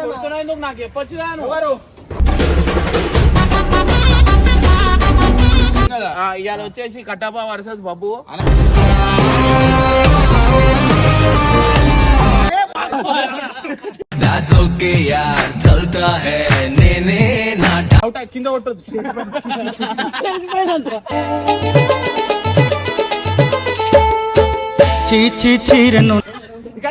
కొడుతున్నాయి నువ్వు నాకు చెప్పొచ్చు ఎవరు ఇవాళ వచ్చేసి కట్టప్ప వర్సెస్ బబ్బు కింద కొట్టదు చీచి చీరను ఇంకా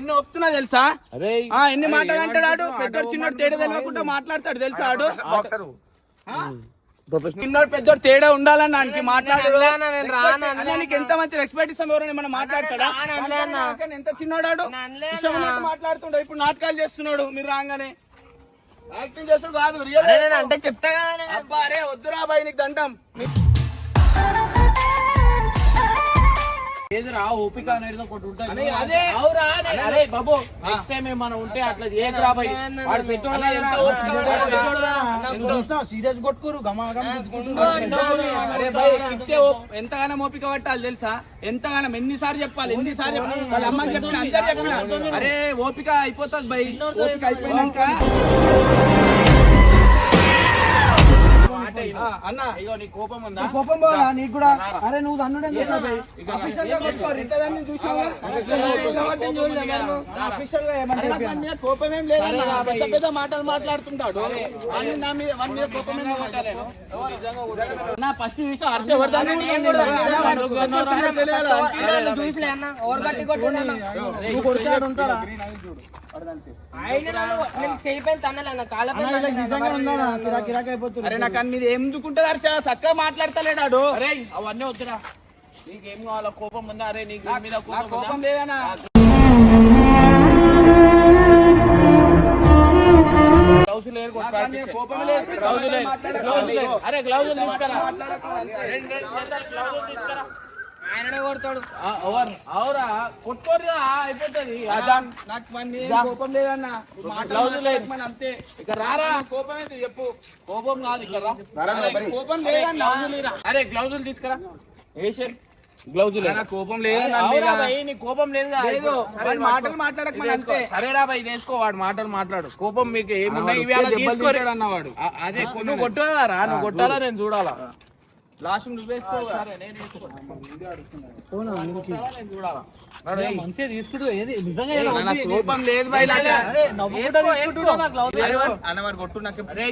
ఎన్ని ఒప్పుతున్నా తెలుసా? అరే ఆ ఎన్ని మాటలు అంటాడు పెద్దోడు చిన్నోడు తేడా తెలియకుండా మాట్లాడతాడు తెలుసా ఆడు? ఆ? చిన్నోడు పెద్దోడు తేడా ఉండాలని దానికి మాట్లాడు. అన్న, నీకు ఎంత మంచి రెస్పెక్ట్ ఇస్తాం ఎవరైనా మనం మాట్లాడతాడా? ఎంత చిన్నోడాడు మాట్లాడుతుండే ఇప్పుడు నాటకాలు చేస్తున్నాడు మీరు రాగానే. యాక్టింగ్ చేస్తాడు కాదు రియల్ అంటే చెప్తా కదా అబ్బా అరే వద్దురా బాయ్ నీకు దండం. ఏదిరా ఓపిక అనేది ఒకటి ఉంటుంది. అరే, బాబు నెక్స్ట్ టైం ఏమైనా ఉంటే అట్లా వాడు. సీరియస్ కొట్టుకోరు ఎంతగానో ఓపిక పట్టాలి తెలుసా? ఎంతగానో ఎన్నిసార్లు చెప్పాలి ఎన్నిసార్లు చెప్పాలి? వాళ్ళ అమ్మకి చెప్పిన అందరు చెప్పిన అరే ఓపిక అయిపోతుంది బై ఓపిక అయిపోయినాక అన్న ఇగో నీ కోపం ఉందా కోపం పోవాలా నీకు కూడా అరే నువ్వు అన్నుడే అఫీషియల్గా చూసావా అఫీషియల్గా ఏమంటే కోపం ఏం లేదన్న పెద్ద పెద్ద మాటలు మాట్లాడుతుంటాడు నా మీద మీద కోపం ఏం లేదు. ఫస్ట్ చూసి తెలియాలా? చూసిలే అన్న ఓవర్ ఆయన నేను చేయిపోయిన తన్నలే అన్న కాళ్ళ పైన నిజంగా ఉందా కిరాక్ కిరాక్ అయిపోతుంది అరే నాకు అన్ని మీద ఎందుకుంటుంది అరిచా చక్కగా మాట్లాడతలేడాడు అరే అవన్నీ వద్దురా నీకేం కావాలా కోపం ఉందా అరే నీకు నీ మీద కోపం లేదనా కొట్టు కోపం లేదు లేదు అరే గ్లౌస్ తీసుకురా మాట్లాడకు అంతే. రెండు రెండు జతలు గ్లౌస్ తీసుకురా అవురా కొట్టుకోరురా అయిపోతుంది. నాకు కోపం లేదన్న. లేదు. అంతే. ఇక రారా. కోపం ఏంటి చెప్పు. కోపం కాదు ఇక్కడ కోపం లేదన్న. గ్లౌజులు ఇరా. అరే గ్లౌజులు తీసుకురా. వేసారు గ్లౌజులు కోపం నీ కోపం లేదు లేదు. వాడి మాటలు సరేరా భయ్ తీసుకో వాడు మాటలు మాట్లాడు. కోపం మీకు ఏమున్నాయి? ఇవి అలా దెబ్బలు తీసుకోరు. తింటాడు అన్నవాడు ఆ, అదే నువ్వు కొట్టాలా రా? నువ్వు కొట్టాలా నేను చూడాలా? లాస్ట్. మంచిగా తీసుకుంటూ కోపం లేదు కొట్టు నాకు అరే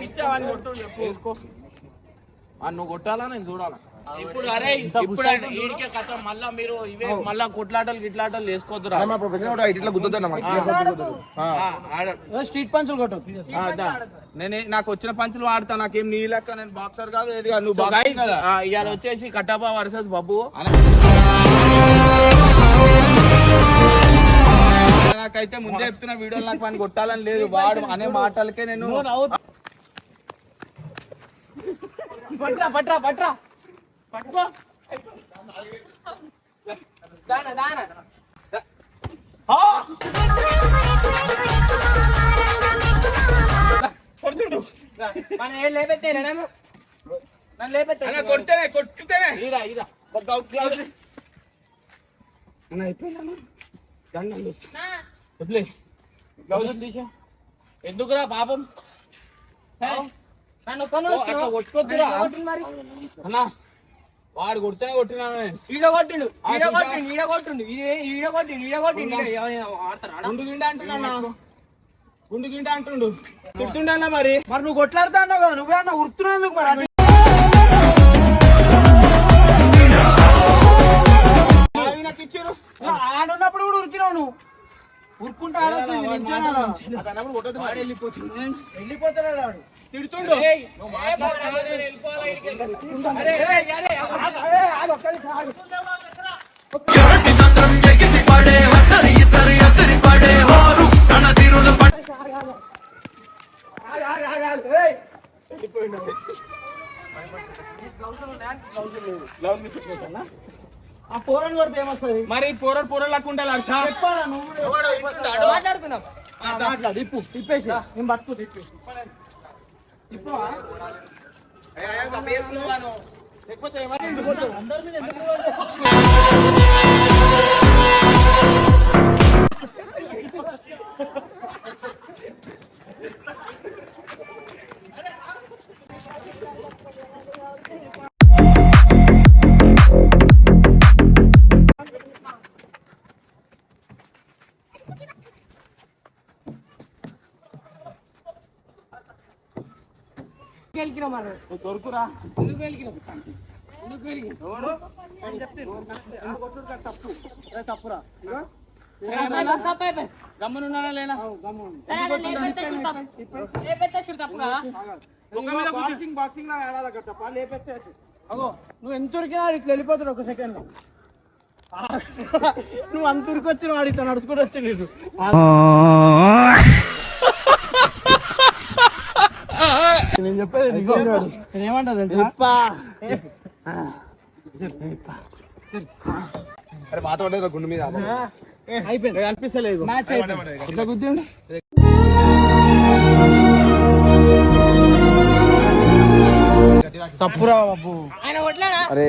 పిచ్చావని కొట్టు చెప్పు. నువ్వు కొట్టాలా నేను చూడాలా? ఇప్పుడు అరే ఇప్పుడు ఈడికే కథ మళ్ళా మీరు ఇవే మళ్ళా కొట్లాటలు గిట్లాటలు ఆడ- స్ట్రీట్ పంచులు కొట్టు. నేను నాకు వచ్చిన పంచులు వాడతా నాకేం నీ లెక్క నేను బాక్సర్ కాదు ఏది కాదు నువ్వు ఇవాళ వచ్చేసి కట్టప్ప వర్సెస్ బబ్బు. నాకైతే ముందే చెప్తున్న వీడియోలు నాకు పని కొట్టాలని లేదు. వాడు అనే మాటలకే నేను పట్రా పట్రా పట్రా. పట్టుకో. దాన దాన. కొడుతుండు. మన ఏం లేపెత్తే నన్ను? నన్ను లేపెత్తే అన్న కొడితేనే కొట్టుతేనే. ఈరా ఈరా ఒక గౌ- గ్లౌజ్ ఇ- అన్న అయిపోయిందన్న దండం చేసి వదిలే. గ్లౌజులు తీసా. ఎందుకురా పాపం? నన్ను కొట్టుకోద్దురా అన్న. వాడు కొడితేనే కొట్టినా. ఈడ కొట్టిండు ఈడ కొట్టిండు ఈడ కొట్టిండు ఇది ఈడ కొట్టిండు ఈడ కొట్టిండు గుండు గిండ అంటున్నా గుండు గిండ అంటుండు. తిడుతుండే అన్న మరి. మరి నువ్వు కొట్లాడుతా అన్నావు కదా నువ్వే అన్న ఉరుకుతున్నావు ఎందుకు మరి నాకు ఇచ్చారు నువ్వు ఆడున్నప్పుడు కూడా ఉరికినావు నువ్వు. ఉరుక్కుంటా ఆడొద్దు అతనప్పుడు కొట్టదు వాడు వెళ్ళిపోతుంది వెళ్ళిపోతాడు ఆడు తిడుతుండు. ఏయ్, ఆ పోరని కొడితే ఏమొస్తుంది? మరి పోరడు పోరలకు ఉండాలి హర్ష. చెప్పాలా నువ్వు ఎవడో ఇప్పుతాడు. మాట్లాడుకుందాం. ఆ, మాట్లాడు. ఇప్పు ఇప్పేసి. నేను ఇప్పుడు అయ్యా, తప్ప వాను. లేకపోతే? అందరి మీద ఎందుకు? మనం. దొరుకురా. ఎందుకు? ఎందుకు తప్పు. తప్పురా. గమ్మునున్నానా లేనా? బాక్సింగ్ బాక్సింగ్ తప్ప. లేపేస్తే అగో నువ్వు ఎంత ఉరికినా ఇట్లా వెళ్ళిపోతాడు ఒక సెకండ్లో. నువ్వు అంత ఉరికి వచ్చిన వాడు ఇట్లా నడుచుకుంటూ వచ్చి లేదు నేను చెప్పేది నీకు. నేను ఏమంటా తెలుసా? అరే మాతో గుండు మీద అయిపోయింది. అనిపిస్తలేదు. మ్యాచ్ అయిపోయింది. గుద్దిండు? తప్పురా బాబు. అరే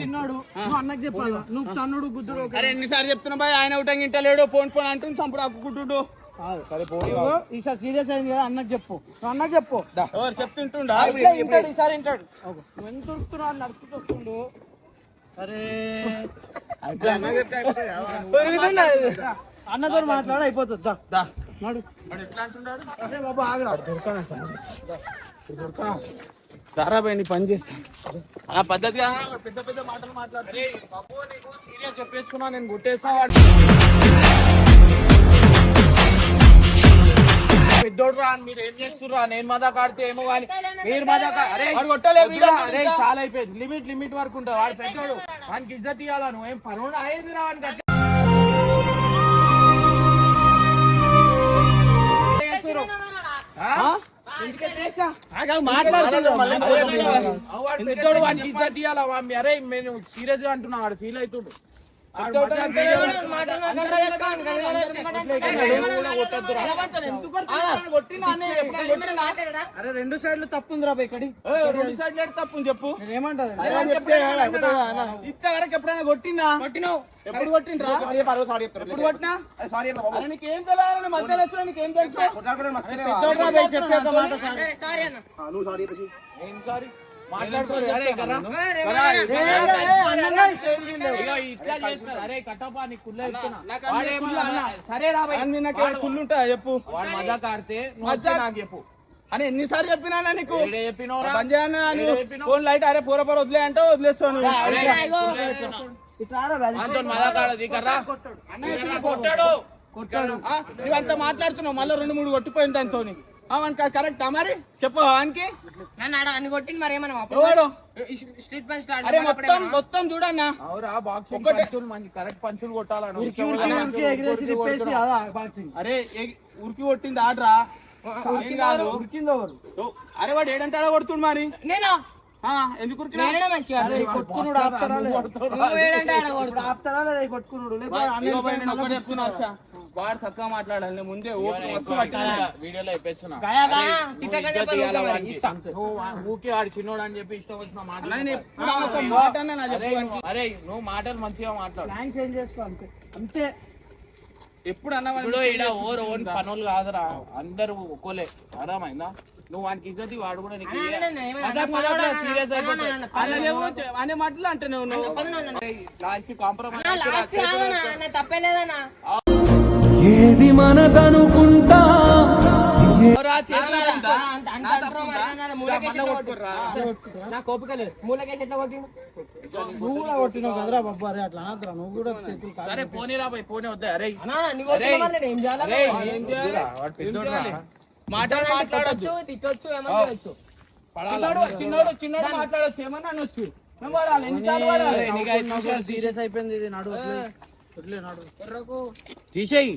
చిన్నోడు. నువ్వు అన్నకు చెప్పాలి? నువ్వు తన్నుడు గుద్దుడు అరే ఎన్నిసార్లు చెప్తున్నా బాయ్ ఆయన ఒకటి ఇంటలేడు పోన్ పోన్ అంటుంది చంపుడు అక్కుకుంటుడు సరే ఈసారి సీరియస్ అయింది కదా అన్నకు చెప్పు. నువ్వు అన్నకు చెప్పు. చెప్తుంటుండా? ఇట్లా వింటాడు ఈసారి వింటాడు నువ్వు ఎంత వస్తుండు అరే అన్నతో మాట్లాడు అయిపోతుంది. దా. దా. నడు. అరే బాబు ఆగరా. దారాబాయ్ నీ పని చేస్తా. ఆ పద్ధతిగా పెద్ద పెద్ద మాటలు మాట్లాడుతుంది బాబు నీకు సీరియస్ చెప్పేస్తున్నా నేను గుట్టేస్తా వాడు. పెద్దోడు రా మీరు ఏం చేస్తుర్రా? నేను మజా కాడితే ఏమో కానీ మీరు కా- అరే చాలా అయిపోయింది. లిమిట్ లిమిట్ వరకు ఉంటావు వాడు పెద్దోడు. వానికి ఇజ్జత్ ఇవ్వాలా నువ్వేం? పనుడు? అయ్యేది రా వానికి పెద్దోడు వాడికి ఇజ్జత్ ఇవ్వాలా నేను సీరియస్గా అంటున్నా వాడు ఫీల్ అవుతుండు. అరే రెండు సైడ్లు తప్పు ఉందిరా ఇక్కడి రెండు సైడ్ తప్పు చెప్పు ఏమంటారు ఇంత వరకు ఎప్పుడైనా కొట్టినా కొట్టినావు ఎప్పుడు కొట్టిండ్రా ఎప్పుడు కొట్టినా అరే నీకేం తెలియాలని మధ్యలో వచ్చినా నీకేం తెలుసు పెద్దోడురా బై చెప్పే మాట సార్ ఏం సారీ అన్నా, సరే రా భయ్. నాకు కుళ్ళు ఉంటాయా చెప్పు. మజా కాడితే నాకు చెప్పు. అని ఎన్నిసార్లు చెప్పినా నీకు? చెప్పినావు? ఫోన్ లైట్ అరే పూర పూర వదిలే అంటే వదిలేస్తాను కొట్టాడు నువ్వంతా మాట్లాడుతున్నావు? మళ్ళీ రెండు మూడు కొట్టిపోయింది దాంతో మనకి కరెక్టా మరి? చెప్పు వానికి నన్ను ఆడ అన్ని కొట్టింది మరి ఏమన్నా ఎవడు? స్ట్రీట్ స్టార్ట్ అరే మొత్తం మొత్తం చూడన్నా. అవురా బాక్సింగ్ పంచులు మంచి కరెక్ట్ పంచులు కొట్టాలా నువ్వు. ఉరికి ఉరికి ఉరికి ఎగిరేసి తిప్పేసి అదా బాక్సింగ్ అరే ఉరికి కొట్టింది ఆడరా. ఉరికిందో అరే వాడు ఏడంటాడా కొడుతుండు మరి? నేనా? ఆ, ఎందుకు ఉరికినా? నేనే మంచిగా? అరే ఈ కొట్టుకునుడు ఆపుతారా లేదా? నువ్వు వాడు చక్కగా మాట్లాడాలి. ముందే. వీడియోలో ఊరికే వాడు చిన్నోడు అని చెప్పి ఇష్టం వచ్చిన మాట అరే, చెప్పు నువ్వు- మాటలు మంచిగా మాట్లాడు. ప్లాన్ చేంజ్ చేసుకో అంతే. అంతే. ఎప్పుడు అన్నా ఈడ ఓర్ ఓన్ పనులు కాదురా. అందరూ ఒక్కోలే. అర్థమైందా? నువ్వు వానికి ఇజ్జతి వాడు కూడా నీకు అనే మాటలు అంటే నువ్వు. లాస్ట్ కాంప్రమైజ్ అన్న, ఏది మనదనుకుంటా. అంత- అంత అంటున్నావు మరి అన్న, మూలకేసి ఎట్లా కొట్టిర్రా? నా కోపిక లేదు మూలకేసి ఎట్లా కొట్టిండు నువ్వు కూడా కొట్టినావు కదరా బాబు అరే అట్లా అనద్దురా నువ్వు కూడా చేతులు కాదు సరే పోనీ రా పోయి పోనీ వద్దా. అరే అన్నా నీ కొట్టిన మరి నేను ఏం చేయాలా? అరే ఏం చేయాలి? వాడు పెద్దోడు రా. మాటలు మాట్లాడొద్దు. తిట్టొచ్చు, తిట్టొచ్చు ఏమన్నా చేయొచ్చు. చిన్నోడు చిన్నోడు చిన్నోడు మాట్లాడొచ్చు ఏమన్నా అనొచ్చు. సీరియస్ అయిపోయింది ఇది నడు తీసేయి.